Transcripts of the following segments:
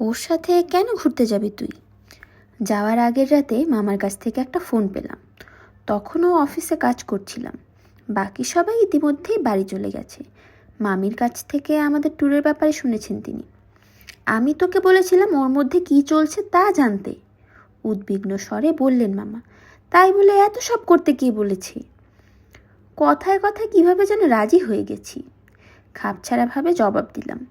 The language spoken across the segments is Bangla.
ওর সাথে কেন ঘুরতে যাবি তুই? যাওয়ার আগের রাতে মামার কাছ থেকে একটা ফোন পেলাম। তখনও অফিসে কাজ করছিলাম। বাকি সবাই ইতিমধ্যেই বাড়ি চলে গেছে। মামির কাছ থেকে আমাদের ট্যুরের ব্যাপারে শুনেছেন তিনি। আমি তোকে বলেছিলাম ওর মধ্যে কী চলছে তা জানতে। উদ্বিগ্ন স্বরে বললেন মামা, তাই বলে এত সব করতে কে বলেছি। কথায় কথায় কীভাবে যেন রাজি হয়ে গেছি? খাপছাড়াভাবে জবাব দিলাম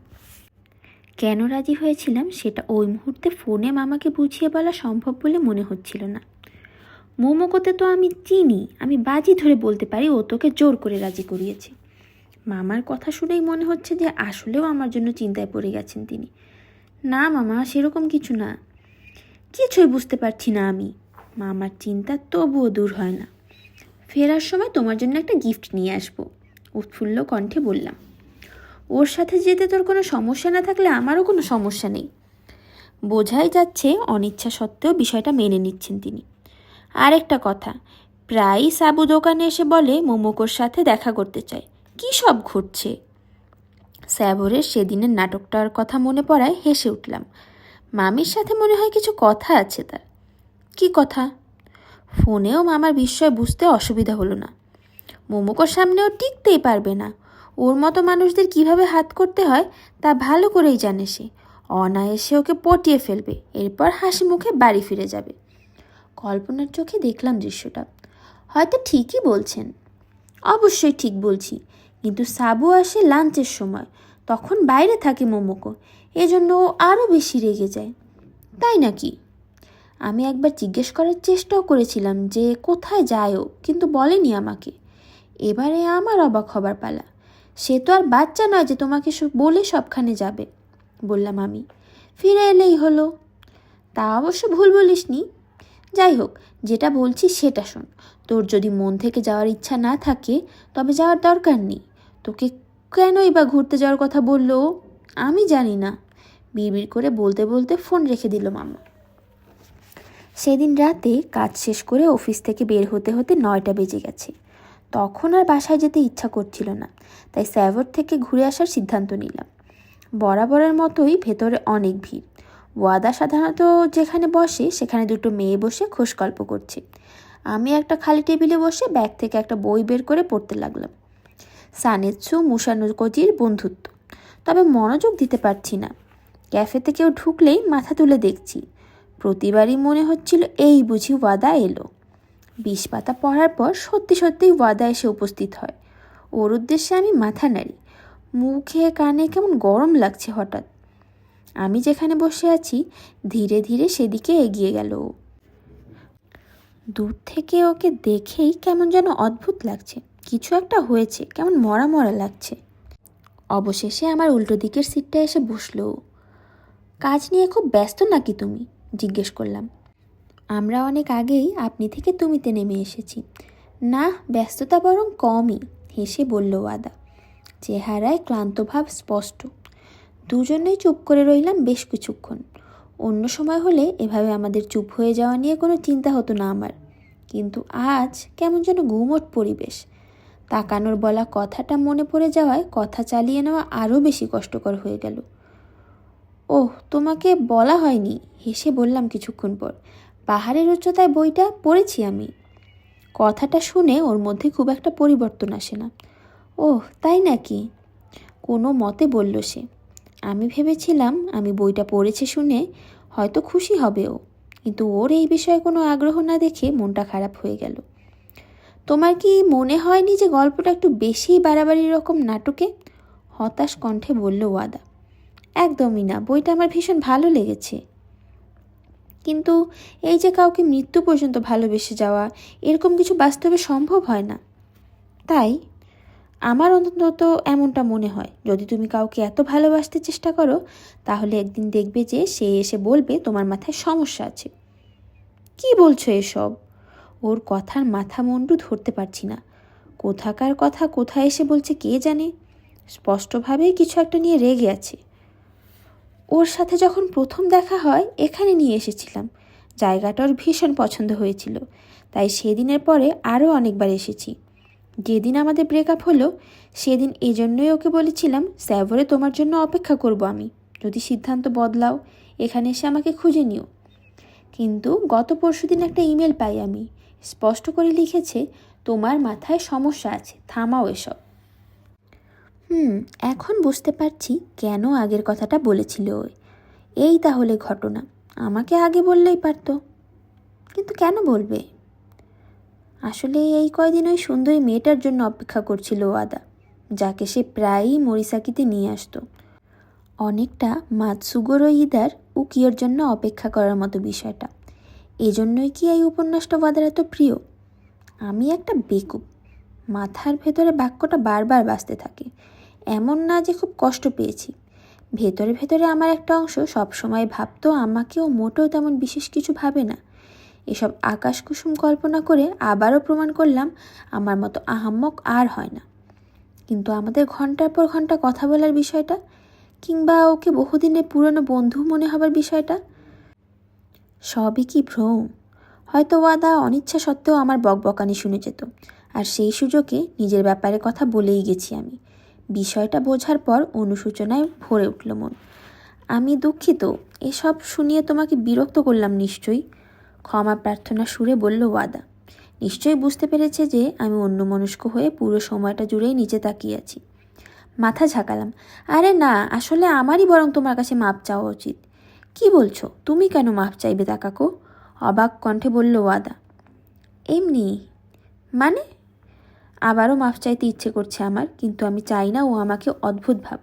কেন রাজি হয়েছিলাম সেটা ওই মুহূর্তে ফোনে মামাকে বুঝিয়ে বলা সম্ভব বলে মনে হচ্ছিল না। মোমোকোতে তো আমি চিনি, আমি বাজি ধরে বলতে পারি ও তোকে জোর করে রাজি করিয়েছে। মামার কথা শুনেই মনে হচ্ছে যে আসলেও আমার জন্য চিন্তায় পড়ে গেছেন তিনি। না মামা, সেরকম কিছু না। কিছুই বুঝতে পারছি না আমি। মামার চিন্তা তবুও দূর হয় না। ফেরার সময় তোমার জন্য একটা গিফট নিয়ে আসব, উৎফুল্ল কণ্ঠে বললাম। ওর সাথে যেতে তোর কোনো সমস্যা না থাকলে আমারও কোনো সমস্যা নেই। বোঝাই যাচ্ছে অনিচ্ছা সত্ত্বেও বিষয়টা মেনে নিচ্ছেন তিনি। আরেকটা কথা, প্রায়ই সাবু দোকানে এসে বলে মোমোকোর সাথে দেখা করতে চায়। কী সব ঘটছে স্যাবরের সেদিনের নাটকটার কথা মনে পড়ায় হেসে উঠলাম। মামির সাথে মনে হয় কিছু কথা আছে তার। কি কথা? ফোনেও মামার বিস্ময় বুঝতে অসুবিধা হলো না। মোমোকোর সামনেও টিকতেই পারবে না। ওর মতো মানুষদের কীভাবে হাত করতে হয় তা ভালো করেই জানে সে। অনায়াসে ওকে পটিয়ে ফেলবে, এরপর হাসি মুখে বাড়ি ফিরে যাবে। কল্পনার চোখে দেখলাম দৃশ্যটা। হয়তো ঠিকই বলছেন। অবশ্যই ঠিক বলছি। কিন্তু সাবু আসে লাঞ্চের সময়। তখন বাইরে থাকে মোমোকো। এজন্য ও আরও বেশি রেগে যায়। তাই নাকি? আমি একবার জিজ্ঞেস করার চেষ্টাও করেছিলাম যে কোথায় যায় ও, কিন্তু বলেনি আমাকে। এবারে আমার অবাক হবার পালা। সে তো আর বাচ্চা নয় যে তোমাকে বলে সবখানে যাবে, বললাম আমি। ফিরে এলেই হলো। তা অবশ্য ভুল বলিসনি। যাই হোক, যেটা বলছি সেটা শোন। তোর যদি মন থেকে যাওয়ার ইচ্ছা না থাকে, তবে যাওয়ার দরকার নেই। তোকে কেনই বা ঘুরতে যাওয়ার কথা বলল? আমি জানি না। বিড়বিড় করে বলতে বলতে ফোন রেখে দিল মামা। সেদিন রাতে কাজ শেষ করে অফিস থেকে বের হতে হতে নয়টা বেজে গেছে। তখন আর বাসায় যেতে ইচ্ছা করছিল না, তাই স্যাভর থেকে ঘুরে আসার সিদ্ধান্ত নিলাম। বরাবরের মতোই ভেতরে অনেক ভিড়। ওয়াদা সাধারণত যেখানে বসে, সেখানে দুটো মেয়ে বসে খোশ গল্প করছে। আমি একটা খালি টেবিলে বসে ব্যাগ থেকে একটা বই বের করে পড়তে লাগলাম। সানেৎসু মুসানুকজির বন্ধুত্ব। তবে মনোযোগ দিতে পারছি না। ক্যাফেতে কেউ ঢুকলেই মাথা তুলে দেখছি। প্রতিবারই মনে হচ্ছিল এই বুঝি ওয়াদা এলো। বিষ পাতা পড়ার পর সত্যি সত্যিই ওয়াদা এসে উপস্থিত হয়। ওর উদ্দেশ্যে আমি মাথা নাড়ি। মুখে কানে কেমন গরম লাগছে হঠাৎ। আমি যেখানে বসে আছি, ধীরে ধীরে সেদিকে এগিয়ে গেল দূর থেকে ওকে দেখেই কেমন যেন অদ্ভুত লাগছে। কিছু একটা হয়েছে, কেমন মরা মরা লাগছে। অবশেষে আমার উল্টো দিকের সিটটা এসে বসল কাজ নিয়ে খুব ব্যস্ত নাকি তুমি? জিজ্ঞেস করলাম। আমরা অনেক আগেই আপনি থেকে তুমিতে নেমে এসেছি। না, ব্যস্ততা বরং কমই, হেসে বলল ওয়াদা। চেহারায় ক্লান্তভাব স্পষ্ট। দুজনেই চুপ করে রইলাম বেশ কিছুক্ষণ। অন্য সময় হলে এভাবে আমাদের চুপ হয়ে যাওয়া নিয়ে কোনো চিন্তা হতো না আমার। কিন্তু আজ কেমন যেন গুমট পরিবেশ। তাকানোর বলা কথাটা মনে পড়ে যাওয়ায় কথা চালিয়ে নেওয়া আরও বেশি কষ্টকর হয়ে গেল। ওহ, তোমাকে বলা হয়নি, হেসে বললাম কিছুক্ষণ পর। পাহাড়ের উচ্চতায় বইটা পড়েছি আমি। কথাটা শুনে ওর মধ্যে খুব একটা পরিবর্তন আসে না। ওহ, তাই নাকি? কোনো মতে বলল সে। আমি ভেবেছিলাম আমি বইটা পড়েছে শুনে হয়তো খুশি হবে ও। কিন্তু ওর এই বিষয়ে কোনো আগ্রহ না দেখে মনটা খারাপ হয়ে গেল। তোমার কি মনে হয়নি যে গল্পটা একটু বেশি বাড়াবাড়ি রকম নাটকে? হতাশ কণ্ঠে বলল ওয়াদা। একদমই না, বইটা আমার ভীষণ ভালো লেগেছে। কিন্তু এই যে কাউকে মৃত্যু পর্যন্ত ভালোবেসে যাওয়া, এরকম কিছু বাস্তবে সম্ভব হয় না। তাই আমার অন্তত এমনটা মনে হয়। যদি তুমি কাউকে এত ভালোবাসতে চেষ্টা করো, তাহলে একদিন দেখবে যে সে এসে বলবে, তোমার মাথায় সমস্যা আছে। কি বলছো এসব? ওর কথার মাথা মুন্ডু ধরতে পারছি না। কোথাকার কথা কোথায় এসে বলছে কে জানে? স্পষ্টভাবেই কিছু একটা নিয়ে রেগে আছে। ওর সাথে যখন প্রথম দেখা হয়, এখানে নিয়ে এসেছিলাম। জায়গাটা ওর ভীষণ পছন্দ হয়েছিল। তাই সেদিনের পরে আরও অনেকবার এসেছি। যেদিন আমাদের ব্রেকআপ হলো, সেদিন এজন্যই ওকে বলেছিলাম, স্যাভরে তোমার জন্য অপেক্ষা করব আমি। যদি সিদ্ধান্ত বদলাও, এখানে এসে আমাকে খুঁজে নিও। কিন্তু গত পরশুদিন একটা ইমেল পাই আমি। স্পষ্ট করে লিখেছে, তোমার মাথায় সমস্যা আছে, থামাও এসব। হুম, এখন বুঝতে পারছি কেন আগের কথাটা বলেছিল এই তাহলে ঘটনা। আমাকে আগে বললেই পারতো। কিন্তু কেন বলবে? আসলে এই কয়দিন ওই সুন্দরী মেয়েটার জন্য অপেক্ষা করছিল ওয়াদা, যাকে সে প্রায়ই মরিসাকিতে নিয়ে আসতো। অনেকটা মাতসুগোরো ইদার উকিওর জন্য অপেক্ষা করার মতো বিষয়টা। এজন্যই কি এই উপন্যাসটা ওয়াদার এত প্রিয়? আমি একটা বেকুব। মাথার ভেতরে বাক্যটা বারবার বাঁচতে থাকে। এমন না যে খুব কষ্ট পেয়েছি। ভেতরে ভেতরে আমার একটা অংশ সবসময় ভাবতো আমাকেও মোটেও তেমন বিশেষ কিছু ভাবে না। এসব আকাশ কুসুম কল্পনা করে আবারও প্রমাণ করলাম আমার মতো আহাম্মক আর হয় না। কিন্তু আমাদের ঘণ্টার পর ঘণ্টা কথা বলার বিষয়টা, কিংবা ওকে বহুদিনের পুরনো বন্ধু মনে হবার বিষয়টা? সবই কি ভ্রম? হয়তো ওয়াদা অনিচ্ছা সত্ত্বেও আমার বকবকানি শুনে যেত। আর সেই সুযোগে নিজের ব্যাপারে কথা বলেই গেছি আমি। বিষয়টা বোঝার পর অনুশোচনায় ভরে উঠল মন। আমি দুঃখিত, এসব শুনিয়ে তোমাকে বিরক্ত করলাম নিশ্চয়ই। ক্ষমা প্রার্থনা সুরে বলল ওয়াদা। নিশ্চয়ই বুঝতে পেরেছে যে আমি অন্যমনস্ক হয়ে পুরো সময়টা জুড়েই নিচে তাকিয়ে আছি। মাথা ঝাঁকালাম। আরে না, আসলে আমারই বরং তোমার কাছে মাপ চাওয়া উচিত। কি বলছো? তুমি কেন মাপ চাইবে তাকাকো অবাক কণ্ঠে বলল ওয়াদা। এমনি। মানে? আবারও মাফ চাইতে ইচ্ছে করছে আমার, কিন্তু আমি চাই না ও আমাকে অদ্ভুত ভাব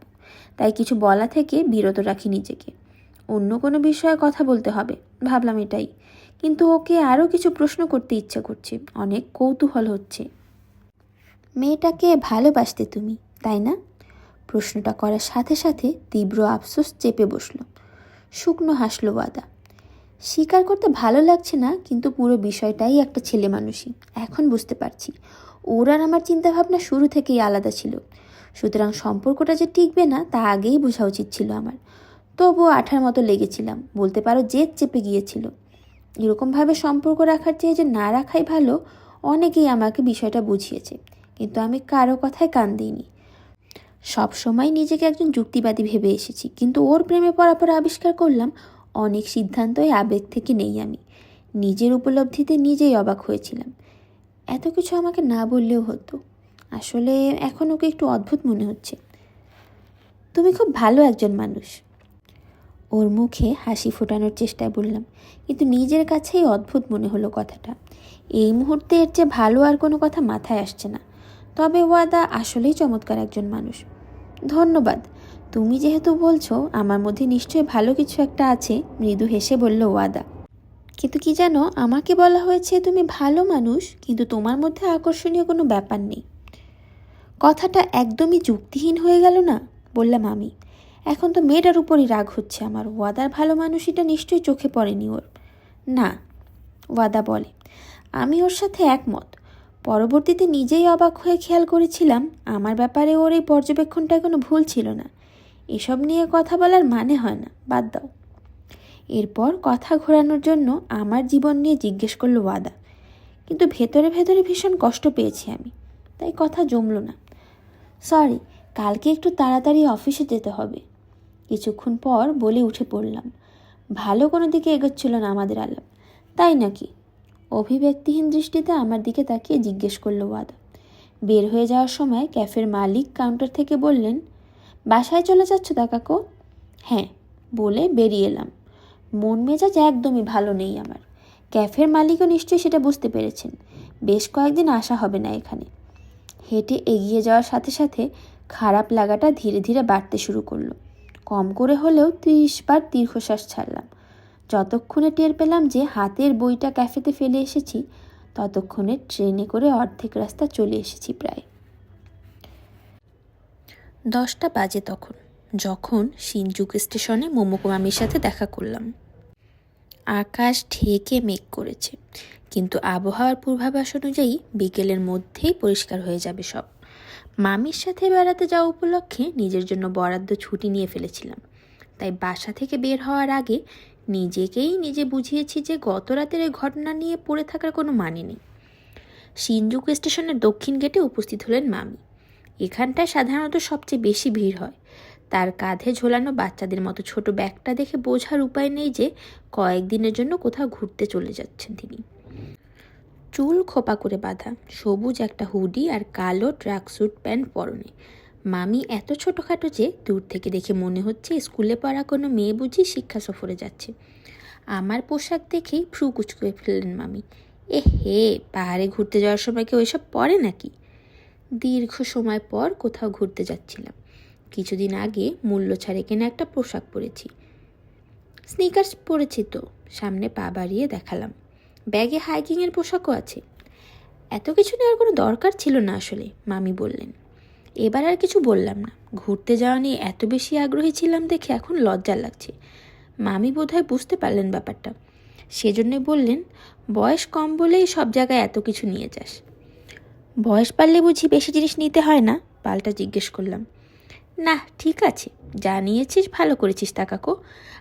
তাই কিছু বলা থেকে বিরত রাখি নিজেকে। অন্য কোনো বিষয়ে কথা বলতে হবে, ভাবলাম এটাই। কিন্তু ওকে আরও কিছু প্রশ্ন করতে ইচ্ছে করছে, অনেক কৌতূহল হচ্ছে। মেয়েটাকে ভালোবাসতে তুমি, তাই না? প্রশ্নটা করার সাথে সাথে তীব্র আফসোস চেপে বসল। শুকনো হাসলো ওয়াদা। স্বীকার করতে ভালো লাগছে না, কিন্তু পুরো বিষয়টাই একটা ছেলে মানুষই এখন বুঝতে পারছি। ওর আর আমার চিন্তাভাবনা শুরু থেকেই আলাদা ছিল। সুতরাং সম্পর্কটা যে টিকবে না, তা আগেই বোঝা উচিত ছিল আমার। তবুও আঠার মতো লেগেছিলাম, বলতে পারো জেদ চেপে গিয়েছিল। এরকমভাবে সম্পর্ক রাখার চেয়ে যে না রাখাই ভালো, অনেকেই আমাকে বিষয়টা বুঝিয়েছে, কিন্তু আমি কারও কথায় কান দিইনি। সবসময় নিজেকে একজন যুক্তিবাদী ভেবে এসেছি, কিন্তু ওর প্রেমে পড়ার পর আবিষ্কার করলাম, অনেক সিদ্ধান্তই আবেগ থেকে নেই আমি। নিজের উপলব্ধিতে নিজেই অবাক হয়েছিলাম। এত কিছু আমাকে না বললেও হতো। আসলে এখন ওকে একটু অদ্ভুত মনে হচ্ছে। তুমি খুব ভালো একজন মানুষ। ওর মুখে হাসি ফোটানোর চেষ্টায় বললাম, কিন্তু নিজের কাছেই অদ্ভুত মনে হলো কথাটা। এই মুহূর্তে এর চেয়ে ভালো আর কোনো কথা মাথায় আসছে না। তবে ওয়াদা আসলেই চমৎকার একজন মানুষ। ধন্যবাদ। তুমি যেহেতু বলছো, আমার মধ্যে নিশ্চয়ই ভালো কিছু একটা আছে। মৃদু হেসে বলল ওয়াদা। কিন্তু কি জানো, আমাকে বলা হয়েছে তুমি ভালো মানুষ, কিন্তু তোমার মধ্যে আকর্ষণীয় কোনো ব্যাপার নেই। কথাটা একদমই যুক্তিহীন হয়ে গেল না, বললাম আমি। এখন তো মেয়েটার উপরই রাগ হচ্ছে আমার। ওয়াদার ভালো মানুষইটা নিশ্চয়ই চোখে পড়েনি ওর। না, ওয়াদা বলে। আমি ওর সাথে একমত। পরবর্তীতে নিজেই অবাক হয়ে খেয়াল করেছিলাম, আমার ব্যাপারে ওর এই পর্যবেক্ষণটা কোনো ভুল ছিল না। এসব নিয়ে কথা বলার মানে হয় না, বাদ দাও। এরপর কথা ঘোরানোর জন্য আমার জীবন নিয়ে জিজ্ঞেস করল ওয়াদা। কিন্তু ভেতরে ভেতরে ভীষণ কষ্ট পেয়েছি আমি, তাই কথা জমলো না। সরি, কালকে একটু তাড়াতাড়ি অফিসে যেতে হবে। কিছুক্ষণ পর বলে উঠে পড়লাম, ভালো কোনো দিকে এগোচ্ছিল না আমাদের আলাপ। তাই নাকি? অভিব্যক্তিহীন দৃষ্টিতে আমার দিকে তাকিয়ে জিজ্ঞেস করল ওয়াদা। বের হয়ে যাওয়ার সময় ক্যাফের মালিক কাউন্টার থেকে বললেন, বাসায় চলে যাচ্ছ কাকো? হ্যাঁ বলে বেরিয়ে এলাম। মন মেজাজ একদমই ভালো নেই আমার। ক্যাফের মালিকও নিশ্চয়ই সেটা বুঝতে পেরেছেন। বেশ কয়েকদিন আসা হবে না এখানে। হেঁটে এগিয়ে যাওয়ার সাথে সাথে খারাপ লাগাটা ধীরে ধীরে বাড়তে শুরু করল। কম করে হলেও ত্রিশ বার দীর্ঘশ্বাস ছাড়লাম। যতক্ষণে টের পেলাম যে হাতের বইটা ক্যাফেতে ফেলে এসেছি, ততক্ষণে ট্রেনে করে অর্ধেক রাস্তা চলে এসেছি প্রায়। দশটা বাজে তখন। যখন সিনজুক স্টেশনে মোমোকো মামির সাথে দেখা করলাম। আকাশ ঢেকে মেঘ করেছে, কিন্তু আবহাওয়ার পূর্বাভাস অনুযায়ী বিকেলের মধ্যেই পরিষ্কার হয়ে যাবে সব। মামির সাথে বেড়াতে যাওয়া উপলক্ষে নিজের জন্য বরাদ্দ ছুটি নিয়ে ফেলেছিলাম। তাই বাসা থেকে বের হওয়ার আগে নিজেকেই নিজে বুঝিয়েছি যে গত রাতের এই ঘটনা নিয়ে পড়ে থাকার কোনো মানে নেই। সিনজুকু স্টেশনের দক্ষিণ গেটে উপস্থিত হলেন মামি। এখানটায় সাধারণত সবচেয়ে বেশি ভিড় হয়। তার কাঁধে ঝোলানো বাচ্চাদের মতো ছোট ব্যাগটা দেখে বোঝার উপায় নেই যে কয়েকদিনের জন্য কোথাও ঘুরতে চলে যাচ্ছেন তিনি। চুল খোপা করে বাঁধা, সবুজ একটা হুডি আর কালো ট্র্যাক স্যুট প্যান্ট পরনে। মামি এত ছোটোখাটো যে দূর থেকে দেখে মনে হচ্ছে স্কুলে পড়া কোনো মেয়ে বুঝি শিক্ষা সফরে যাচ্ছে। আমার পোশাক দেখেই ফ্রু কুচকুয়ে ফেললেন মামি। এ হে, পাহাড়ে ঘুরতে যাওয়ার সময় কেউ এসব পরে নাকি? দীর্ঘ সময় পর কোথাও ঘুরতে যাচ্ছিলাম। কিছুদিন আগে মূল্য ছাড়ে কেনা একটা পোশাক পরেছি। স্নিকার্স পরেছি তো, সামনে পা বাড়িয়ে দেখালাম। ব্যাগে হাইকিংয়ের পোশাকও আছে। এত কিছু নেওয়ার কোনো দরকার ছিল না আসলে, মামি বললেন। এবার আর কিছু বললাম না। ঘুরতে যাওয়া নিয়ে এত বেশি আগ্রহী ছিলাম দেখে এখন লজ্জা লাগছে। মামি বোধহয় বুঝতে পারলেন ব্যাপারটা। সেজন্যই বললেন, বয়স কম বলেই সব জায়গায় এত কিছু নিয়ে যাস। বয়স বাড়লে বুঝি বেশি জিনিস নিতে হয় না? পাল্টা জিজ্ঞেস করলাম। না, ঠিক আছে। যা নিয়েছিস, ভালো করেছিস তা কাকু।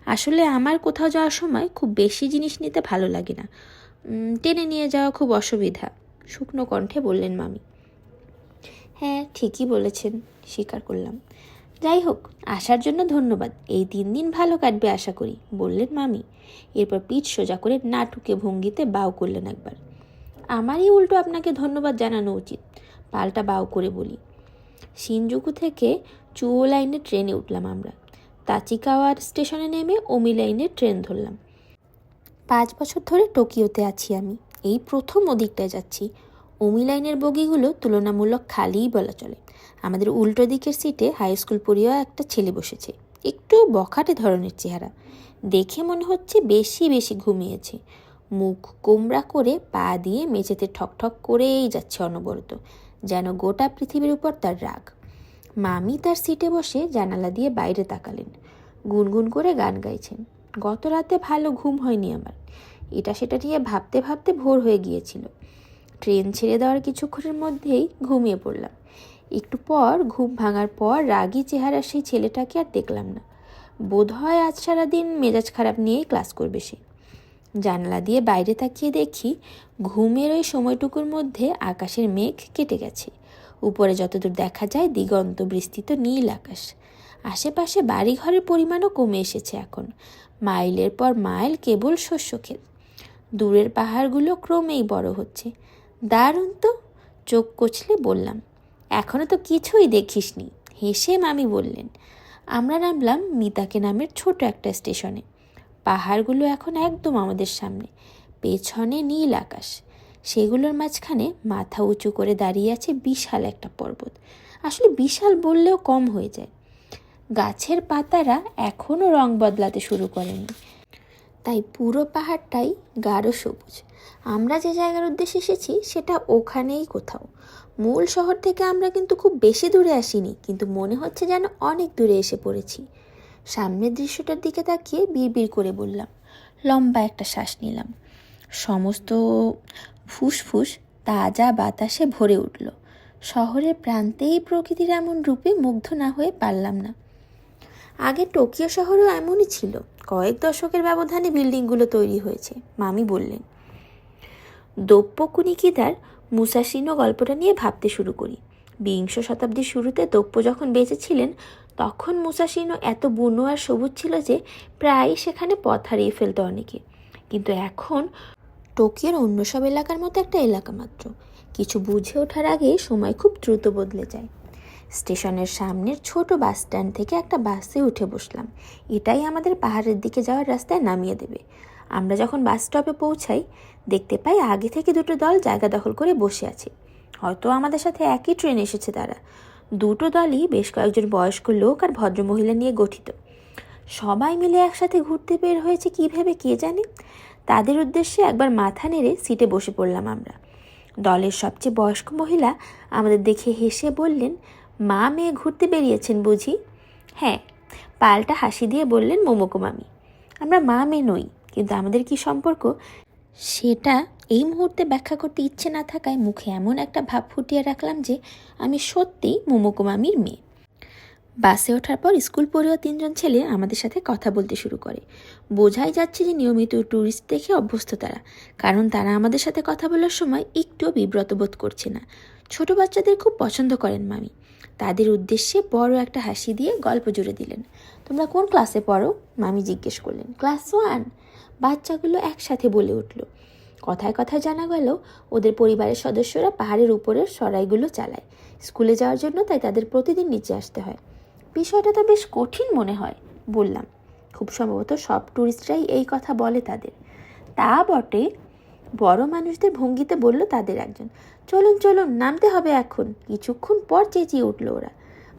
আসলে আমার কোথাও যাওয়ার সময় খুব বেশি জিনিস নিতে ভালো লাগে না। টেনে নিয়ে যাওয়া খুব অসুবিধা। শুকনো কণ্ঠে বললেন মামি। হ্যাঁ ঠিকই বলেছেন, স্বীকার করলাম। যাই হোক, আসার জন্য ধন্যবাদ। এই তিন দিন ভালো কাটবে আশা করি, বললেন মামি। এরপর পিঠ সোজা করে নাটুকে ভঙ্গিতে বাউ করলেন একবার। আমারই উল্টো আপনাকে ধন্যবাদ জানানো উচিত। পাল্টা বাউ করে বলি। সিনজুকু থেকে চুয়ো লাইনে ট্রেনে উঠলাম আমরা। তাচিকাওয়ার স্টেশনে নেমে ওমি লাইনের ট্রেন ধরলাম। পাঁচ বছর ধরে টোকিওতে আছি আমি। এই প্রথম ওদিকটায় যাচ্ছি। ওমি লাইনের বগিগুলো তুলনামূলক খালিই বলা চলে। আমাদের উল্টো দিকের সিটে হাই স্কুল পড়িয়া একটা ছেলে বসেছে। একটু বখাটে ধরনের চেহারা। দেখে মনে হচ্ছে বেশি বেশি ঘুমিয়েছে। মুখ কোমরা করে পা দিয়ে মেঝেতে ঠকঠক করেই যাচ্ছে অনবরত। যেন গোটা পৃথিবীর উপর তার রাগ। মামি তার সিটে বসে জানালা দিয়ে বাইরে তাকালেন। গুনগুন করে গান গাইছেন। গত রাতে ভালো ঘুম হয়নি আমার। এটা সেটা নিয়ে ভাবতে ভাবতে ভোর হয়ে গিয়েছিল। ট্রেন ছেড়ে দেওয়ার কিছুক্ষণের মধ্যেই ঘুমিয়ে পড়লাম। একটু পর ঘুম ভাঙার পর রাগী চেহারা সেই ছেলেটাকে আর দেখলাম না। বোধ হয় আজ সারাদিন মেজাজ খারাপ নিয়েই ক্লাস করবে সে। জানলা দিয়ে বাইরে তাকিয়ে দেখি ঘুমের ওই সময়টুকুর মধ্যে আকাশের মেঘ কেটে গেছে। উপরে যতদূর দেখা যায় দিগন্ত বিস্তৃত নীল আকাশ। আশেপাশে বাড়িঘরের পরিমাণও কমে এসেছে এখন। মাইলের পর মাইল কেবল শস্য ক্ষেত দূরের পাহাড়গুলো ক্রমেই বড় হচ্ছে। দারুণ তো, চোখ কচলে বললাম। এখনও তো কিছুই দেখিসনি, হেসে মামি বললেন। আমরা নামলাম মিতাকে নামের ছোট একটা স্টেশনে। পাহাড়গুলো এখন একদম আমাদের সামনে। পেছনে নীল আকাশ। সেগুলোর মাঝখানে মাথা উঁচু করে দাঁড়িয়ে আছে বিশাল একটা পর্বত। আসলে বিশাল বললেও কম হয়ে যায়। গাছের পাতারা এখনও রং বদলাতে শুরু করেনি। তাই পুরো পাহাড়টাই গাঢ় সবুজ। আমরা যে জায়গার উদ্দেশ্যে এসেছি, সেটা ওখানেই কোথাও। মূল শহর থেকে আমরা কিন্তু খুব বেশি দূরে আসিনি, কিন্তু মনে হচ্ছে যেন অনেক দূরে এসে পড়েছি। সামনের দৃশ্যটার দিকে তাকিয়ে বিড় করে বললাম, লম্বা একটা শ্বাস নিলাম। সমস্ত ফুসফুস তাজা বাতাসে ভরে উঠল। শহরের প্রান্তেই প্রকৃতির এমন রূপে মুগ্ধ না হয়ে পারলাম না। আগে টোকিও শহরেও এমনই ছিল। কয়েক দশকের ব্যবধানে বিল্ডিংগুলো তৈরি হয়েছে, মামি বললেন। দোপ্য কুনিকিদার মুসাসিনো গল্পটা নিয়ে ভাবতে শুরু করি। বিংশ শতাব্দীর শুরুতে দোপ্য যখন বেঁচে ছিলেন তখন মুসাসিনো এত বুনো আর সবুজ ছিল যে প্রায় সেখানে পথ হারিয়ে ফেলতো অনেকে। কিন্তু এখন টোকিওর অন্য সব এলাকার মতো একটা এলাকা মাত্র। কিছু বুঝে ওঠার আগে সময় খুব দ্রুত বদলে যায়। স্টেশনের সামনের ছোট বাস স্ট্যান্ড থেকে একটা বাসে উঠে বসলাম। এটাই আমাদের পাহাড়ের দিকে যাওয়ার রাস্তায় নামিয়ে দেবে। আমরা যখন বাস স্টপে পৌঁছাই, দেখতে পাই আগে থেকে দুটো দল জায়গা দখল করে বসে আছে। হয়তো আমাদের সাথে একই ট্রেন এসেছে তারা। দুটো দলই বেশ কয়েকজন বয়স্ক লোক আর ভদ্রমহিলা নিয়ে গঠিত। সবাই মিলে একসাথে ঘুরতে বের হয়েছে কী ভেবে কে জানে? তাদের উদ্দেশ্যে একবার মাথা নেড়ে সিটে বসে পড়লাম আমরা। দলের সবচেয়ে বয়স্ক মহিলা আমাদের দেখে হেসে বললেন, মা, মেয়ে ঘুরতে বেরিয়েছেন বুঝি? হ্যাঁ। পাল্টা হাসি দিয়ে বললেন মোমোকো মামি, আমরা মা, মেয়ে নই, কিন্তু আমাদের কি সম্পর্ক? সেটা এই মুহূর্তে ব্যাখ্যা করতে ইচ্ছে না থাকায় মুখে এমন একটা ভাব ফুটিয়ে রাখলাম যে আমি সত্যিই মোমোকো মামির মেয়ে। বাসে ওঠার পর স্কুল পড়ুয়া তিনজন ছেলে আমাদের সাথে কথা বলতে শুরু করে। বোঝাই যাচ্ছে যে নিয়মিত ট্যুরিস্ট দেখে অভ্যস্ত তারা, কারণ তারা আমাদের সাথে কথা বলার সময় একটুও বিব্রত বোধ করছে না। ছোট বাচ্চাদের খুব পছন্দ করেন মামি। তাদের উদ্দেশ্যে বড় একটা হাসি দিয়ে গল্প জুড়ে দিলেন। তোমরা কোন ক্লাসে পড়ো? মামি জিজ্ঞেস করলেন। Class one. বাচ্চাগুলো একসাথে বলে উঠল। কথায় কথায় জানা গেল, ওদের পরিবারের সদস্যরা পাহাড়ের উপরের সরাইগুলো চালায়। স্কুলে যাওয়ার জন্য তাই তাদের প্রতিদিন নিচে আসতে হয়। বিষয়টা তো বেশ কঠিন মনে হয়, বললাম। খুব সম্ভবত সব ট্যুরিস্টরাই এই কথা বলে তাদের। তা বটে, বড় মানুষদের ভঙ্গিতে বলল তাদের একজন। চলুন চলুন, নামতে হবে এখন। কিছুক্ষণ পর চেঁচিয়ে উঠল ওরা।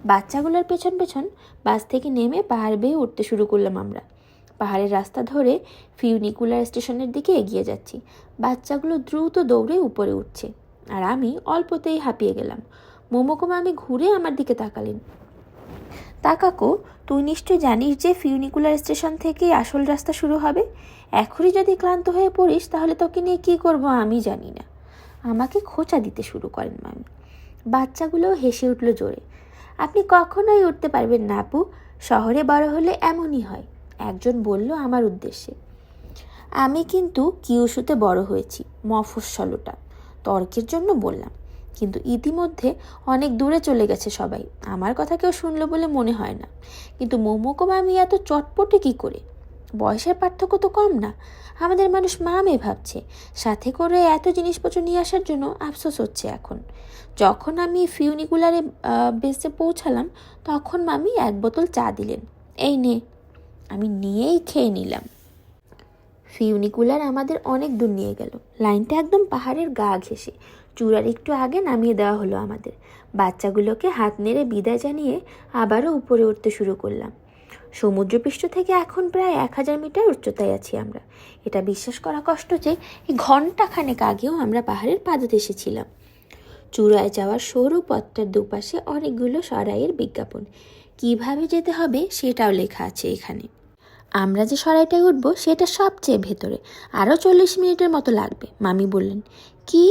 বাচ্চাগুলোর পেছন পেছন বাস থেকে নেমে পাহাড় বেয়ে উঠতে শুরু করলাম আমরা। পাহাড়ের রাস্তা ধরে ফিউনিকুলার স্টেশনের দিকে এগিয়ে যাচ্ছি। বাচ্চাগুলো দ্রুত দৌড়ে উপরে উঠছে। আর আমি অল্পতেই হাঁপিয়ে গেলাম। মোমোকো আমি ঘুরে আমার দিকে তাকালেন। তাকাকো তুই নিশ্চয় জানিস যে ফিউনিকুলার স্টেশন থেকেই আসল রাস্তা শুরু হবে? এখনই যদি ক্লান্ত হয়ে পড়িস, তাহলে তোকে নিয়ে কী করব আমি জানি না। আমাকে খোঁচা দিতে শুরু করেন মামি। বাচ্চাগুলোও হেসে উঠল জোরে। আপনি কখনোই উঠতে পারবেন না আপু। শহরে বড় হলে এমনই হয়। একজন বলল আমার উদ্দেশ্যে। আমি কিন্তু কিউশুতে বড় হয়েছি, মফস্বলটা। তর্কের জন্য বললাম। কিন্তু ইতিমধ্যে অনেক দূরে চলে গেছে সবাই। আমার কথা কেউ শুনলো বলে মনে হয় না। কিন্তু মোমোকো মামি এত চটপটে কি করে? বয়সের পার্থক্য তো কম না। আমাদের মানুষ মামে ভাবছে। সাথে করে এত জিনিসপত্র নিয়ে আসার জন্য আফসোস হচ্ছে এখন। যখন আমি ফিউনিকুলারে বেসে পৌঁছালাম, তখন মামি এক বোতল চা দিলেন। এই নে। আমি নিয়েই খেয়ে নিলাম। ফিউনিকুলার আমাদের অনেক দূর নিয়ে গেল। লাইনটা একদম পাহাড়ের গা ঘেঁষে। চূড়ার একটু আগে নামিয়ে দেওয়া হলো আমাদের। বাচ্চাগুলোকে হাত নেড়ে বিদায় জানিয়ে আবারও উপরে উঠতে শুরু করলাম। সমুদ্রপৃষ্ঠ থেকে এখন প্রায় এক হাজার মিটার উচ্চতায় আছি আমরা। এটা বিশ্বাস করা কষ্ট যে ঘন্টাখানেক আগেও আমরা পাহাড়ের পাদতে এসেছিলাম চূড়ায় যাওয়ার সরু পথটার দুপাশে অনেকগুলো সরাইয়ের বিজ্ঞাপন। কীভাবে যেতে হবে সেটাও লেখা আছে এখানে। আমরা যে সরাইটায় উঠবো সেটা সবচেয়ে ভেতরে। আরও চল্লিশ মিনিটের মতো লাগবে, মামি বললেন। কি?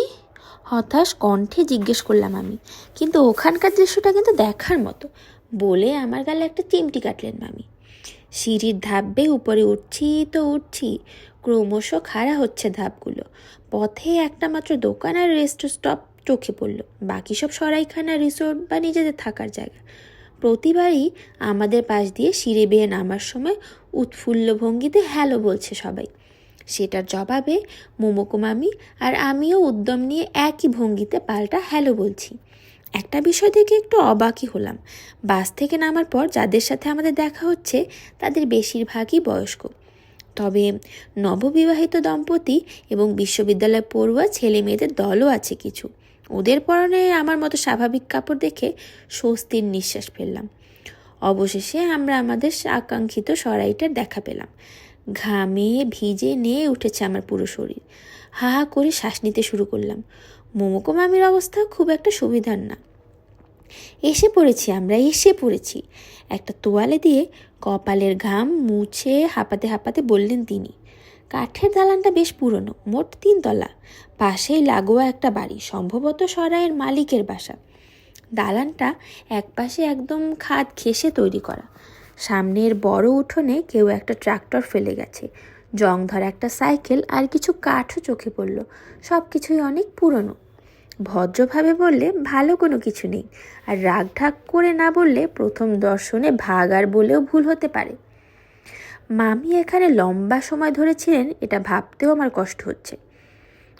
হতাশ কণ্ঠে জিজ্ঞেস করলাম আমি, কিন্তু ওখানকার দৃশ্যটা কিন্তু দেখার মতো। বলে আমার গালে একটা চিমটি কাটলেন মামি। সিঁড়ির ধাপ বেয়ে উপরে উঠছি তো উঠছি, ক্রমশ খাড়া হচ্ছে ধাপগুলো। পথে একটা মাত্র দোকান আর রেস্ট স্টপ চোখে পড়ল। বাকি সব সরাইখানা, রিসোর্ট বা নিজেদের থাকার জায়গা। প্রতিবারই আমাদের পাশ দিয়ে সিঁড়ে বেয়ে নামার সময় উৎফুল্ল ভঙ্গিতে হ্যালো বলছে সবাই। সেটার জবাবে মোমোকো মামি আর আমিও উদ্যম নিয়ে একই ভঙ্গিতে পাল্টা হ্যালো বলছি। একটা বিষয় থেকে একটু অবাকই হলাম। বাস থেকে নামার পর যাদের সাথে আমাদের দেখা হচ্ছে, তাদের বেশিরভাগই বয়স্ক। তবে নববিবাহিত দম্পতি এবং বিশ্ববিদ্যালয় পড়ুয়া ছেলে মেয়েদের দলও আছে কিছু। ওদের পরনে আমার মতো স্বাভাবিক কাপড় দেখে স্বস্তির নিঃশ্বাস ফেললাম। অবশেষে আমরা আমাদের আকাঙ্ক্ষিত সরাইটার দেখা পেলাম। ঘামে ভিজে নিয়ে উঠেছে আমার পুরো শরীর। হা হা করে শ্বাস নিতে শুরু করলাম। মোমোকো মামির অবস্থা খুব একটা সুবিধার না। এসে পড়েছি আমরা, এসে পড়েছি। একটা তোয়ালে দিয়ে কপালের ঘাম মুছে হাঁপাতে হাঁপাতে বললেন তিনি, কাঠের দালানটা বেশ পুরনো, মোট তিনতলা পাশেই লাগোয়া একটা বাড়ি, সম্ভবত সরাইয়ের মালিকের বাসা। দালানটা একপাশে একদম খাদ ঘেঁষে তৈরি করা। সামনের বড় উঠোনে কেউ একটা ট্রাক্টর ফেলে গেছে। জং ধরা একটা সাইকেল আর কিছু কাঠও চোখে পড়ল। সব কিছুই অনেক পুরনো। ভদ্রভাবে বললে, ভালো কোনো কিছু নেই। আর রাগ ঢাক করে না বললে, প্রথম দর্শনে ভাগ আর বলেও ভুল হতে পারে। মামি এখানে লম্বা সময় ধরেছিলেন, এটা ভাবতেও আমার কষ্ট হচ্ছে।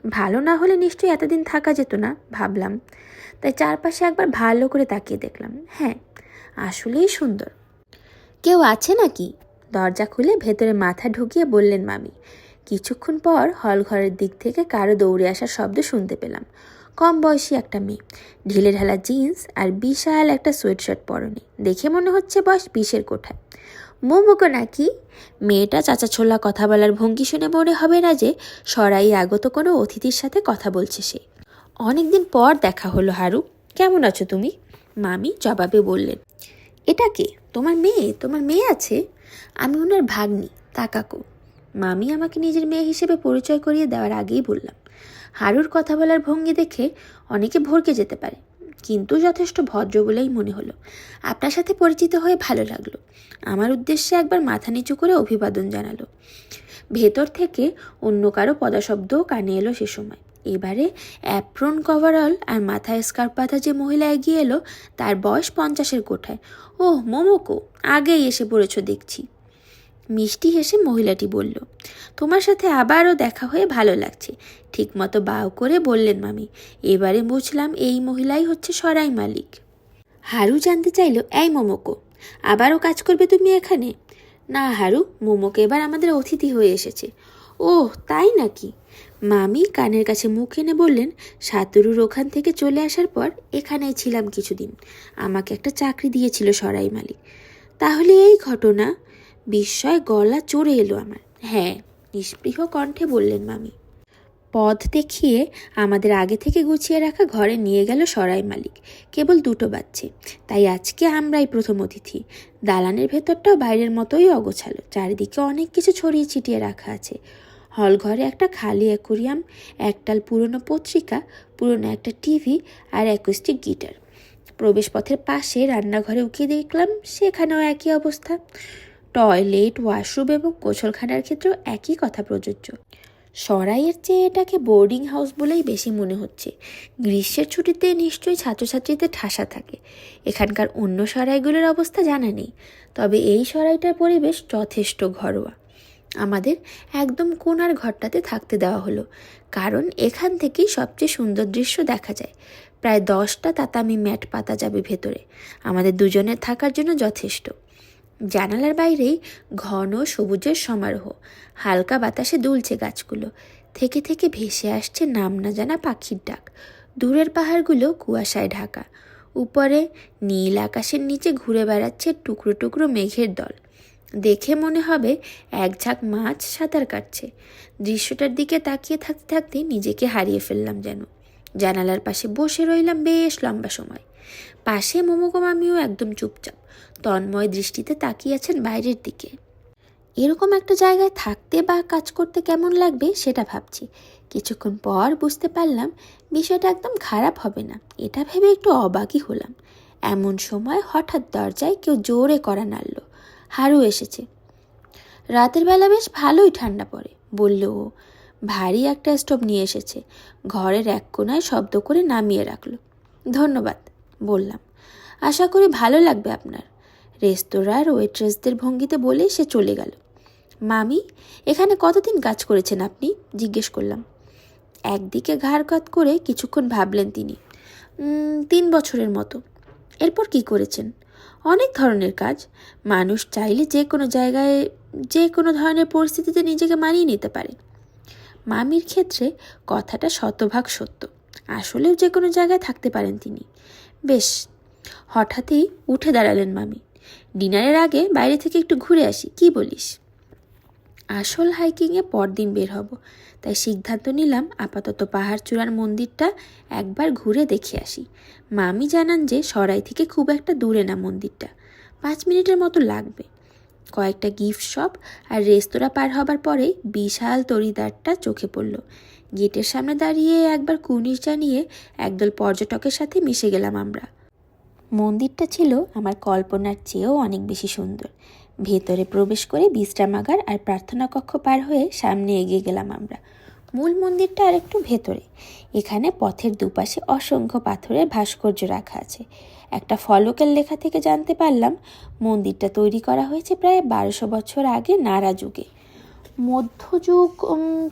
ভালো না হলে নিশ্চয়ই এতদিন থাকা যেত না, ভাবলাম। তাই চারপাশে একবার ভালো করে তাকিয়ে দেখলাম। হ্যাঁ আসলেই সুন্দর। কেউ আছে নাকি? দরজা খুলে ভেতরে মাথা ঢুকিয়ে বললেন মামি। কিছুক্ষণ পর হল ঘরের দিক থেকে কারও দৌড়ে আসার শব্দ শুনতে পেলাম। কম বয়সী একটা মেয়ে। ঢিলে ঢালা জিন্স আর বিশাল একটা সোয়েট শার্ট পরনে। দেখে মনে হচ্ছে বয়স বিশের কোঠায়। মোমোকো নাকি? মেয়েটা চাচা ছোলা কথা বলার ভঙ্গি শুনে মনে হবে না যে সরাই আগত কোনো অতিথির সাথে কথা বলছে সে। অনেকদিন পর দেখা হলো হারু। কেমন আছো তুমি? মামি জবাবে বললেন, এটা কে? তোমার মেয়ে? তোমার মেয়ে আছে? আমি ওনার ভাগ্নি তাকাকো মামি আমাকে নিজের মেয়ে হিসেবে পরিচয় করিয়ে দেওয়ার আগেই বললাম। হারুর কথা বলার ভঙ্গি দেখে অনেকে ভরকে যেতে পারে, কিন্তু যথেষ্ট ভদ্র বলেই মনে হলো। আপনার সাথে পরিচিত হয়ে ভালো লাগল। আমার উদ্দেশ্যে একবার মাথা নিচু করে অভিবাদন জানালো। ভেতর থেকে অন্য কারও পদাশব্দও কানে এলো সে সময়। এবারে অ্যাপ্রন কভারঅল আর মাথায় স্কার্ফ পাতা যে মহিলা এগিয়ে এলো, তার বয়স পঞ্চাশের কোঠায়। ওহ, মোমোকো, আগেই এসে পড়েছ দেখছি। মিষ্টি হেসে মহিলাটি বলল, তোমার সাথে আবারও দেখা হয়ে ভালো লাগছে। ঠিকমতো বাউ করে বললেন মামি, এবারে বুঝলাম এই মহিলাই হচ্ছে সরাই মালিক। হারু জানতে চাইল, এই মোমোকো, আবারও কাজ করবে তুমি এখানে? না হারু, মোমোকে এবার আমাদের অতিথি হয়ে এসেছে। ওহ, তাই নাকি? মামি কানের কাছে মুখ এনে বললেন, সাতুরুর ওখান থেকে চলে আসার পর এখানেই ছিলাম কিছুদিন। আমাকে একটা চাকরি দিয়েছিল সরাই মালিক। তাহলে এই ঘটনা বিস্ময় গলা চড়ে এলো আমার। হ্যাঁ নিষ্পৃহ কণ্ঠে বললেন মামি। পথ দেখিয়ে আমাদের আগে থেকে গুছিয়ে রাখা ঘরে নিয়ে গেল সরাই মালিক। কেবল দুটো বাচ্চে। তাই আজকে আমরাই প্রথম অতিথি। দালানের ভেতরটাও বাইরের মতোই অগোছালো। চারিদিকে অনেক কিছু ছড়িয়ে ছিটিয়ে রাখা আছে। হল ঘরে একটা খালি অ্যাকোরিয়াম, একটাল পুরনো পত্রিকা, পুরনো একটা টিভি আর অ্যাকুস্টিক গিটার। প্রবেশপথের পাশে রান্নাঘরে উকিয়ে দেখলাম, সেখানেও একই অবস্থা। টয়লেট, ওয়াশরুম এবং গোসলখানার ক্ষেত্রেও একই কথা প্রযোজ্য। সরাইয়ের চেয়ে এটাকে বোর্ডিং হাউস বলেই বেশি মনে হচ্ছে। গ্রীষ্মের ছুটিতে নিশ্চয়ই ছাত্রছাত্রীদের ঠাসা থাকে। এখানকার অন্য সরাইগুলোর অবস্থা জানা নেই। তবে এই সরাইটার পরিবেশ যথেষ্ট ঘরোয়া। আমাদের একদম কোনার ঘরটাতে থাকতে দেওয়া হলো। কারণ এখান থেকেই সবচেয়ে সুন্দর দৃশ্য দেখা যায়। প্রায় দশটা তাতামি ম্যাট পাতা যাবে ভেতরে। আমাদের দুজনের থাকার জন্য যথেষ্ট। জানালার বাইরেই ঘন সবুজের সমারোহ। হালকা বাতাসে দুলছে গাছগুলো। থেকে থেকে ভেসে আসছে নাম না জানা পাখির ডাক। দূরের পাহাড়গুলো কুয়াশায় ঢাকা। উপরে নীল আকাশের নিচে ঘুরে বেড়াচ্ছে টুকরো টুকরো মেঘের দল। দেখে মনে হবে এক ঝাঁক মাছ সাঁতার কাটছে। দৃশ্যটার দিকে তাকিয়ে থাকতে থাকতে নিজেকে হারিয়ে ফেললাম যেন। জানালার পাশে বসে রইলাম বেশ লম্বা সময়। পাশে মোমোকো মামিও একদম চুপচাপ, তন্ময় দৃষ্টিতে তাকিয়ে আছেন বাইরের দিকে। এরকম একটা জায়গায় থাকতে বা কাজ করতে কেমন লাগবে সেটা ভাবছি। কিছুক্ষণ পর বুঝতে পারলাম বিষয়টা একদম খারাপ হবে না, এটা ভেবে একটু অবাকই হলাম। এমন সময় হঠাৎ দরজায় কেউ জোরে করা নাড়ল। হারু এসেছে। রাতের বেলা বেশ ভালোই ঠান্ডা পড়ে, বলল ও। ভারী একটা স্টোভ নিয়ে এসেছে। ঘরের এক কোনায় শব্দ করে নামিয়ে রাখল। ধন্যবাদ, বললাম। আশা করি ভালো লাগবে আপনার। রেস্তোরাঁর ওয়েট্রেসদের ভঙ্গিতে বলে সে চলে গেল। মামি, এখানে কতদিন কাজ করেছেন আপনি? জিজ্ঞেস করলাম। একদিকে ঘাড় কাত করে কিছুক্ষণ ভাবলেন তিনি। তিন বছরের মতো। এরপর কি করেছেন? অনেক ধরনের কাজ। মানুষ চাইলে যে কোনো জায়গায়, যে কোনো ধরনের পরিস্থিতিতে নিজেকে মানিয়ে নিতে পারে। মামির ক্ষেত্রে কথাটা শতভাগ সত্য। আসলেও যে কোনো জায়গায় থাকতে পারেন তিনি। বেশ, হঠাৎই উঠে দাঁড়ালেন মামি। ডিনারের আগে বাইরে থেকে একটু ঘুরে আসি, কি বলিস? আসল হাইকিংয়ে পরদিন বের হব। তাই সিদ্ধান্ত নিলাম আপাতত পাহাড় চূড়ার মন্দিরটা একবার ঘুরে দেখে আসি। মামি জানান যে সরাই থেকে খুব একটা দূরে না মন্দিরটা। পাঁচ মিনিটের মতো লাগবে। কয়েকটা গিফট শপ আর রেস্তোরাঁ পার হবার পরেই বিশাল তরিদারটা চোখে পড়ল। গেটের সামনে দাঁড়িয়ে একবার কুর্নিশ জানিয়ে একদল পর্যটকের সাথে মিশে গেলাম আমরা। মন্দিরটা ছিল আমার কল্পনার চেয়েও অনেক বেশি সুন্দর। ভেতরে প্রবেশ করে বিশ্রামাগার আর প্রার্থনা কক্ষ পার হয়ে সামনে এগিয়ে গেলাম আমরা। মূল মন্দিরটা আর একটু ভেতরে। এখানে পথের দুপাশে অসংখ্য পাথরের ভাস্কর্য রাখা আছে। একটা ফলকের লেখা থেকে জানতে পারলাম, মন্দিরটা তৈরি করা হয়েছে প্রায় বারোশো বছর আগে নারা যুগে। মধ্যযুগ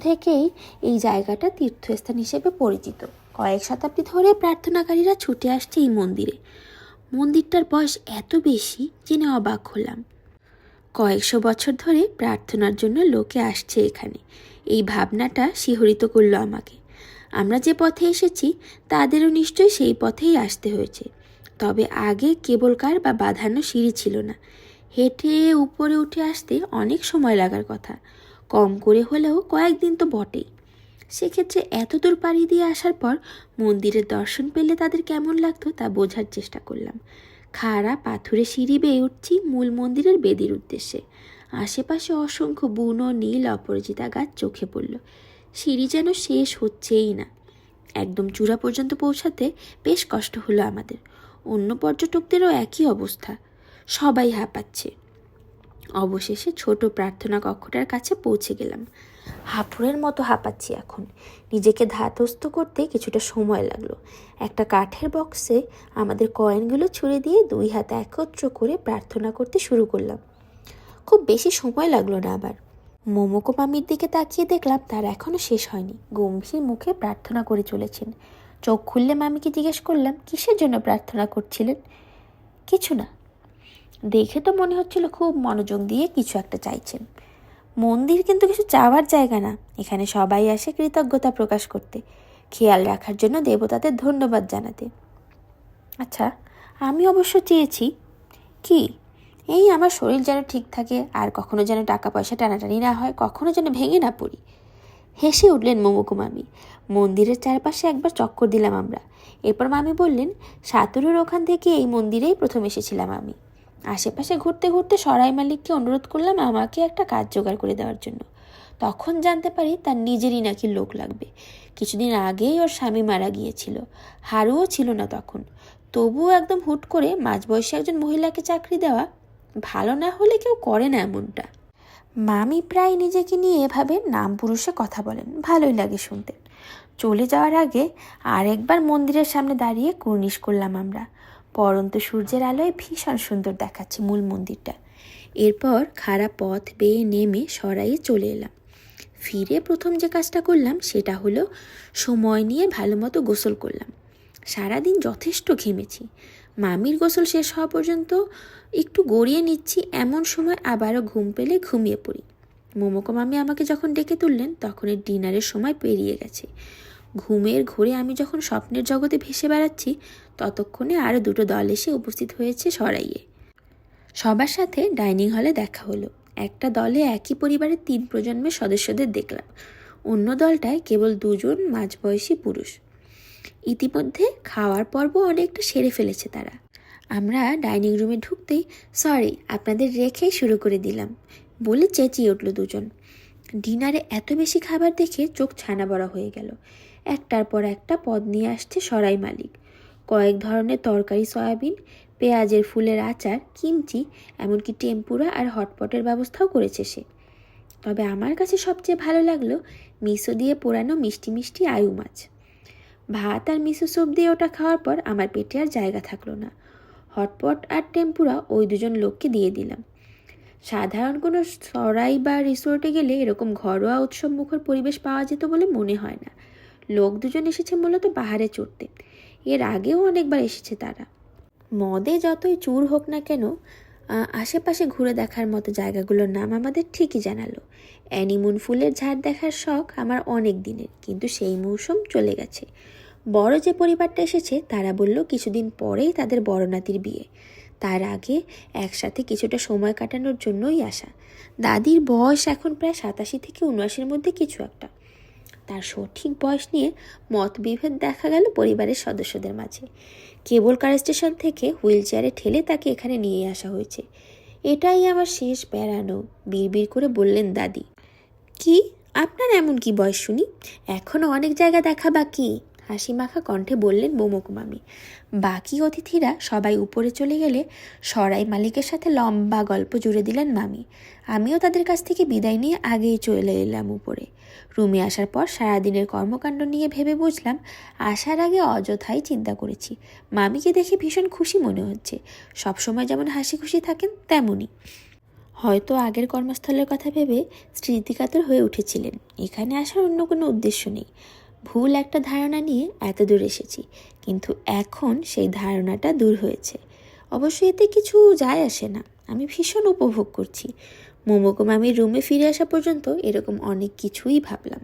থেকেই এই জায়গাটা তীর্থস্থান হিসেবে পরিচিত। কয়েক শতাব্দী ধরে প্রার্থনাকারীরা ছুটে আসছে এই মন্দিরে। মন্দিরটার বয়স এত বেশি জেনে অবাক হলাম। কয়েকশো বছর ধরে প্রার্থনার জন্য লোকে আসছে এখানে। এই ভাবনাটা শিহরিত করল আমাকে। আমরা যে পথে এসেছি, তাদেরও নিশ্চয়ই সেই পথেই আসতে হয়েছে। তবে আগে কেবল কার বা বাঁধানো সিঁড়ি ছিল না। হেঁটে উপরে উঠে আসতে অনেক সময় লাগার কথা। কম করে হলেও কয়েকদিন তো বটেই। সেক্ষেত্রে এত দূর পাড়ি দিয়ে আসার পর মন্দিরের দর্শন পেলে তাদের কেমন লাগতো তা বোঝার চেষ্টা করলাম। খাড়া পাথুরে সিঁড়ি বেয়ে উঠছি মূল মন্দিরের বেদির উদ্দেশ্যে। আশেপাশে অসংখ্য বুনো নীল অপরাজিতা গাছ চোখে পড়ল। সিঁড়ি যেন শেষ হচ্ছেই না। একদম চূড়া পর্যন্ত পৌঁছাতে বেশ কষ্ট হলো আমাদের। অন্য পর্যটকদেরও একই অবস্থা। সবাই হাঁপাচ্ছে। অবশেষে ছোট প্রার্থনা কক্ষটার কাছে পৌঁছে গেলাম। হাঁপুড়ের মতো হাঁপাচ্ছি এখন। নিজেকে ধাতস্থ করতে কিছুটা সময় লাগল। একটা কাঠের বক্সে আমাদের কয়েনগুলো ছুঁড়ে দিয়ে দুই হাত একত্র করে প্রার্থনা করতে শুরু করলাম। খুব বেশি সময় লাগল না আবার। মোমোকো মামির দিকে তাকিয়ে দেখলাম তার এখনও শেষ হয়নি। গম্ভীর মুখে প্রার্থনা করে চলেছেন। চোখ খুললে মামিকে জিজ্ঞেস করলাম, কিসের জন্য প্রার্থনা করছিলেন? কিছু না। দেখে তো মনে হচ্ছিল খুব মনোযোগ দিয়ে কিছু একটা চাইছেন। মন্দির কিন্তু কিছু চাওয়ার জায়গা না। এখানে সবাই আসে কৃতজ্ঞতা প্রকাশ করতে, খেয়াল রাখার জন্য দেবতাদের ধন্যবাদ জানাতে। আচ্ছা আমি অবশ্য চেয়েছি। কি? এই আমার শরীর যেন ঠিক থাকে আর কখনো যেন টাকা পয়সা টানাটানি না হয়, কখনো যেন ভেঙে না পড়ি। হেসে উঠলেন মোমোকো মামি মন্দিরের চারপাশে একবার চক্কর দিলাম আমরা। এরপর মামি বললেন, সাতুরের ওখান থেকে এই মন্দিরেই প্রথম এসেছিলাম আমি। আশেপাশে ঘুরতে ঘুরতে সরাই মালিককে অনুরোধ করলাম আমাকে একটা কাজ জোগাড় করে দেওয়ার জন্য। তখন জানতে পারি তার নিজেরই নাকি লোক লাগবে। কিছুদিন আগেই ওর স্বামী মারা গিয়েছিল। হারুও ছিল না তখন। তবুও একদম হুট করে মাঝবয়সী একজন মহিলাকে চাকরি দেওয়া ভালো না হলে কেউ করে না এমনটা। মামি প্রায় নিজেকে নিয়ে এভাবে নাম পুরুষে কথা বলেন। ভালোই লাগে শুনতে। চলে যাওয়ার আগে আরেকবার মন্দিরের সামনে দাঁড়িয়ে কুর্নিশ করলাম আমরা। পরন্ত সূর্যের আলোয় ভীষণ সুন্দর দেখাচ্ছে মূল মন্দিরটা। এরপর খারাপ পথ বেয়ে নেমে সরাইয়ে চলে এলাম। ফিরে প্রথম যে কাজটা করলাম সেটা হলো সময় নিয়ে ভালো মতো গোসল করলাম। সারাদিন যথেষ্ট ঘেমেছি। মামির গোসল শেষ হওয়া পর্যন্ত একটু গড়িয়ে নিচ্ছি, এমন সময় আবারও ঘুম পেলে ঘুমিয়ে পড়ি। মোমোকো মামি আমাকে যখন ডেকে তুললেন তখন এই ডিনারের সময় পেরিয়ে গেছে। ঘুমের ঘোরে আমি যখন স্বপ্নের জগতে ভেসে বেড়াচ্ছি, ততক্ষণে আরও দুটো দল এসে উপস্থিত হয়েছে সরাইয়ে। সবার সাথে ডাইনিং হলে দেখা হলো। একটা দলে একই পরিবারের তিন প্রজন্মের সদস্যদের দেখলাম। অন্য দলটায় কেবল দুজন মাঝবয়সী পুরুষ। ইতিমধ্যে খাওয়ার পর্ব অনেকটা সেরে ফেলেছে তারা। আমরা ডাইনিং রুমে ঢুকতেই, সরি, আপনাদের রেখেই শুরু করে দিলাম, বলে চেঁচিয়ে উঠল দুজন। ডিনারে এত বেশি খাবার দেখে চোখ ছানা বড়া হয়ে গেল। একটার পর একটা পদ নিয়ে আসছে সরাই মালিক। কয়েক ধরনের তরকারি, সয়াবিন, পেঁয়াজের ফুলের আচার, কিমচি, এমনকি টেম্পুরা আর হটপটের ব্যবস্থাও করেছে সে। তবে আমার কাছে সবচেয়ে ভালো লাগল মিশো দিয়ে পোড়ানো মিষ্টি মিষ্টি আয়ু মাছ। ভাত আর মিশো স্যুপ দিয়ে ওটা খাওয়ার পর আমার পেটে আর জায়গা থাকল না। হটপট আর টেম্পুরা ওই দুজন লোককে দিয়ে দিলাম। সাধারণ কোনো সরাই বা রিসোর্টে গেলে এরকম ঘরোয়া উৎসব মুখর পরিবেশ পাওয়া যেত বলে মনে হয় না। লোক দুজন এসেছে মূলত পাহাড়ে চড়তে। এর আগেও অনেকবার এসেছে তারা। মদে যতই চুর হোক না কেন আশেপাশে ঘুরে দেখার মতো জায়গাগুলোর নাম আমাদের ঠিকই জানালো। অ্যানিমুন ফুলের ঝাড় দেখার শখ আমার অনেক দিনের, কিন্তু সেই মৌসুম চলে গেছে। বড় যে পরিবারটা এসেছে, তারা বলল কিছুদিন পরেই তাদের বড় নাতির বিয়ে। তার আগে একসাথে কিছুটা সময় কাটানোর জন্যই আসা। দাদির বয়স এখন প্রায় সাতাশি থেকে উনআশির মধ্যে কিছু একটা। তার সঠিক বয়স নিয়ে মতবিভেদ দেখা গেল পরিবারের সদস্যদের মাঝে। কেবল কার স্টেশন থেকে হুইল চেয়ারে ঠেলে তাকে এখানে নিয়ে আসা হয়েছে। এটাই আমার শেষ বেড়ানো, বিড়বিড় করে বললেন দাদি। কি? আপনার এমন কি বয়স শুনি? এখনও অনেক জায়গা দেখা বাকি। হাসি মাখা কণ্ঠে বললেন, মোমোকু মামি, বাকি অতিথিরা সবাই উপরে চলে গেলে সরাই মালিকের সাথে লম্বা গল্প জুড়ে দিলেন মামি। আমিও তাদের কাছ থেকে বিদায় নিয়ে আগেই চলে এলাম উপরে। রুমে আসার পর সারাদিনের কর্মকাণ্ড নিয়ে ভেবে বুঝলাম, আসার আগে অযথাই চিন্তা করেছি। মামিকে দেখে ভীষণ খুশি মনে হচ্ছে। সবসময় যেমন হাসি খুশি থাকেন, তেমনই। হয়তো আগের কর্মস্থলের কথা ভেবে স্মৃতিকাতর হয়ে উঠেছিলেন। এখানে আসার অন্য কোনো উদ্দেশ্য নেই। ভুল একটা ধারণা নিয়ে এত দূর এসেছি, কিন্তু এখন সেই ধারণাটা দূর হয়েছে। অবশ্য এতে কিছু যায় আসে না। আমি ভীষণ উপভোগ করছি। মোমোকো মামির রুমে ফিরে আসা পর্যন্ত এরকম অনেক কিছুই ভাবলাম।